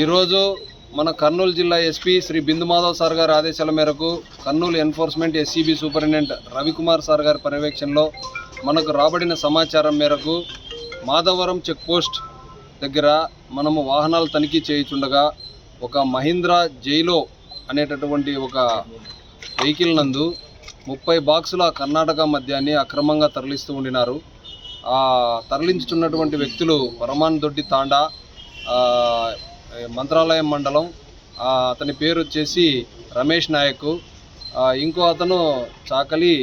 ఈరోజు మన కర్నూలు జిల్లా ఎస్పీ శ్రీ బిందు మాధవ్ సార్ గారి ఆదేశాల మేరకు Kurnool enforcement SCB superintendent Ravikumar sir garu పర్యవేక్షణలో మనకు రాబడిన సమాచారం మేరకు మాధవరం చెక్ పోస్ట్ దగ్గర మనము వాహనాలు తనిఖీ చేయుచుండగా ఒక మహీంద్రా జైలో అనేటటువంటి ఒక వెహికల్ నందు ముప్పై బాక్సుల కర్ణాటక మద్యాన్ని అక్రమంగా తరలిస్తూ ఉండినారు. తరలించుతున్నటువంటి తరలించుచున్నటువంటి వ్యక్తులు పరమాన్ దొడ్డి తాండా మంత్రాలయం మండలం అతని పేరు వచ్చేసి రమేష్ నాయక్ ఇంకో అతను చాకలి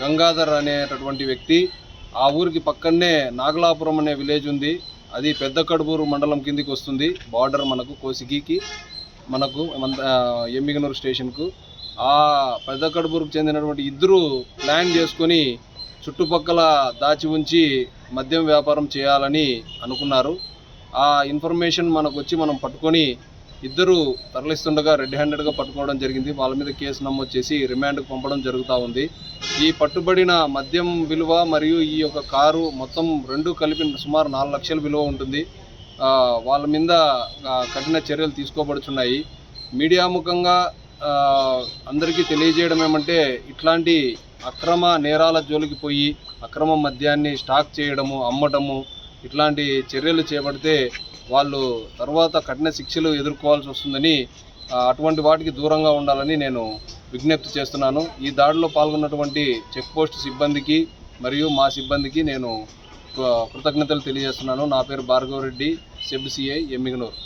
గంగాధర్ అనేటటువంటి వ్యక్తి. ఆ ఊరికి పక్కనే నాగలాపురం అనే విలేజ్ ఉంది. అది పెద్ద కడుపూరు మండలం కిందికి వస్తుంది. బార్డర్ మనకు కోసిగికి మనకు మంద ఎమ్మిగనూరు స్టేషన్కు. ఆ పెద్ద కడుపూరుకు చెందినటువంటి ఇద్దరు ప్లాన్ చేసుకొని చుట్టుపక్కల దాచి ఉంచి మద్యం వ్యాపారం చేయాలని అనుకున్నారు. ఆ ఇన్ఫర్మేషన్ మనకు వచ్చి మనం పట్టుకొని ఇద్దరు తరలిస్తుండగా రెడ్ హ్యాండెడ్గా పట్టుకోవడం జరిగింది. వాళ్ళ మీద కేసు నమోదు చేసి రిమాండ్కు పంపడం జరుగుతూ ఉంది. ఈ పట్టుబడిన మద్యం విలువ మరియు ఈ యొక్క కారు మొత్తం రెండు కలిపి సుమారు నాలుగు లక్షల విలువ ఉంటుంది. వాళ్ళ మీద కఠిన చర్యలు తీసుకోబడుచున్నాయి. మీడియా ముఖంగా అందరికీ తెలియజేయడం ఏమంటే ఇట్లాంటి అక్రమ నేరాల జోలికి పోయి అక్రమ మద్యాన్ని స్టాక్ చేయడము అమ్మటము ఇట్లాంటి చర్యలు చేపడితే వాళ్ళు తర్వాత కఠిన శిక్షలు ఎదుర్కోవాల్సి వస్తుందని అటువంటి వాటికి దూరంగా ఉండాలని నేను విజ్ఞప్తి చేస్తున్నాను. ఈ దాడిలో పాల్గొన్నటువంటి చెక్ పోస్ట్ సిబ్బందికి మరియు మా సిబ్బందికి నేను కృతజ్ఞతలు తెలియజేస్తున్నాను. నా పేరు భార్గవరెడ్డి సెబ్ సిఐ ఎమ్మిగనూరు.